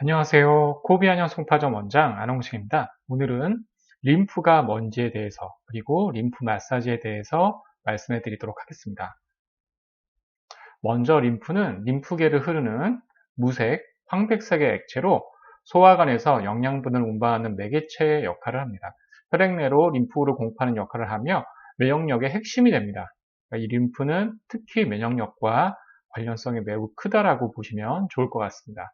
안녕하세요. 코비안형 송파점 원장 안홍식입니다. 오늘은 림프가 뭔지에 대해서 그리고 림프 마사지에 대해서 말씀해 드리도록 하겠습니다. 먼저 림프는 림프계를 흐르는 무색, 황백색의 액체로 소화관에서 영양분을 운반하는 매개체의 역할을 합니다. 혈액 내로 림프를 공급하는 역할을 하며 면역력의 핵심이 됩니다. 그러니까 이 림프는 특히 면역력과 관련성이 매우 크다라고 보시면 좋을 것 같습니다.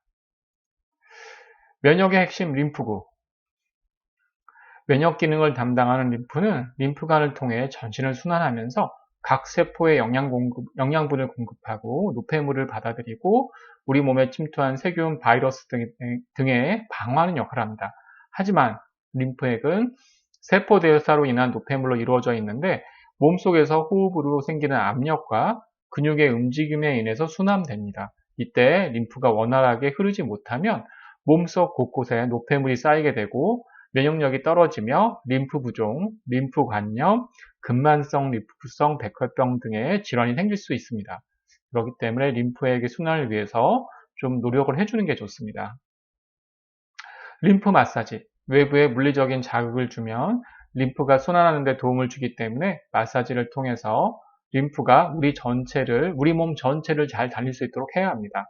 면역의 핵심 림프구 면역 기능을 담당하는 림프는 림프관을 통해 전신을 순환하면서 각 세포에 영양 공급, 영양분을 공급하고 노폐물을 받아들이고 우리 몸에 침투한 세균, 바이러스 등, 등에 방어하는 역할을 합니다. 하지만 림프액은 세포 대사로 인한 노폐물로 이루어져 있는데 몸속에서 호흡으로 생기는 압력과 근육의 움직임에 인해서 순환됩니다. 이때 림프가 원활하게 흐르지 못하면 몸속 곳곳에 노폐물이 쌓이게 되고 면역력이 떨어지며 림프 부종, 림프 관염, 근만성 림프성 백혈병 등의 질환이 생길 수 있습니다. 그렇기 때문에 림프액의 순환을 위해서 좀 노력을 해주는 게 좋습니다. 림프 마사지, 외부에 물리적인 자극을 주면 림프가 순환하는 데 도움을 주기 때문에 마사지를 통해서 림프가 우리 전체를, 우리 몸 전체를 잘 다닐 수 있도록 해야 합니다.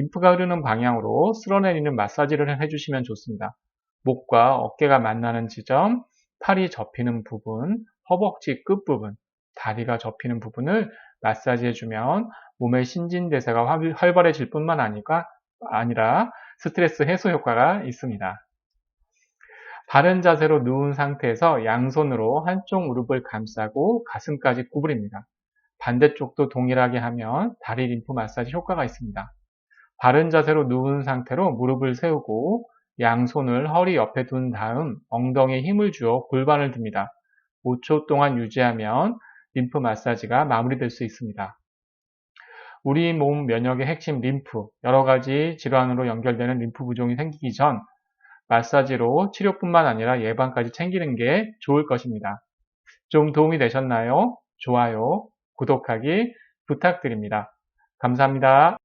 림프가 흐르는 방향으로 쓸어내리는 마사지를 해주시면 좋습니다. 목과 어깨가 만나는 지점, 팔이 접히는 부분, 허벅지 끝부분, 다리가 접히는 부분을 마사지해주면 몸의 신진대사가 활발해질 뿐만 아니라 스트레스 해소 효과가 있습니다. 바른 자세로 누운 상태에서 양손으로 한쪽 무릎을 감싸고 가슴까지 구부립니다. 반대쪽도 동일하게 하면 다리 림프 마사지 효과가 있습니다. 바른 자세로 누운 상태로 무릎을 세우고 양손을 허리 옆에 둔 다음 엉덩이에 힘을 주어 골반을 듭니다. 5초 동안 유지하면 림프 마사지가 마무리될 수 있습니다. 우리 몸 면역의 핵심 림프, 여러 가지 질환으로 연결되는 림프 부종이 생기기 전 마사지로 치료뿐만 아니라 예방까지 챙기는 게 좋을 것입니다. 좀 도움이 되셨나요? 좋아요, 구독하기 부탁드립니다. 감사합니다.